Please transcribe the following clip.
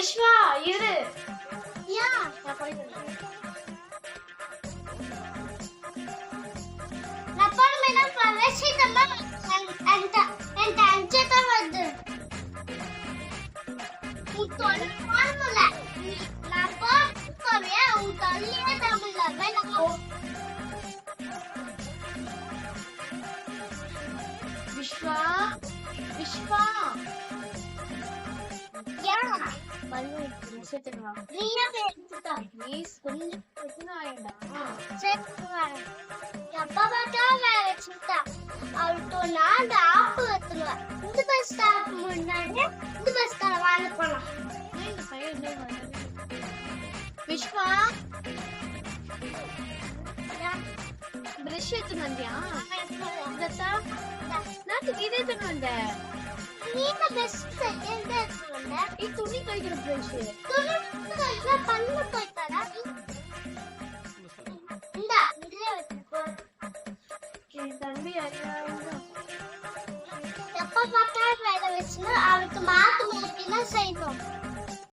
விஸ்வா இரு யா நான் போயிட்டு రపర్మైన ప్రవేశితమ్మ ఎంత ఎంత అంచేతవద్దు ఉత్తోని ఫార్ముల నా పాపమే ఉత్తోని తమిళ వెనకో విశ్వ విశ్వ வா நீயா பேசுதா ப்ளீஸ் கொஞ்சம் பிரச்சனை ஆயிடா சரி பார்த்தா வேற சித்தா நான் அந்த ஆப்பு எடுத்துருவேன் இந்த பஸ் ஸ்டாப் முன்னாடி இந்த பஸ் ஸ்டாப் வாங்க போலாம் விஸ்வா பிரஷ் எடுத்துன்னு வந்தியா நாட்டுக்கு இதே எடுத்துன்னு வந்தேன் நீங்க பெஸ்ட் எந்த எடுத்துருந்த நீ துணி துவைக்கிற பிரஷ் துணி பண்ணு போய்த்தாரா இந்த இதுல வச்சுக்கோ என் தம்பி அறியாம எப்ப பார்த்தா வேலை வச்சுன்னா அவளுக்கு மாத்து மாத்தினா செய்வோம்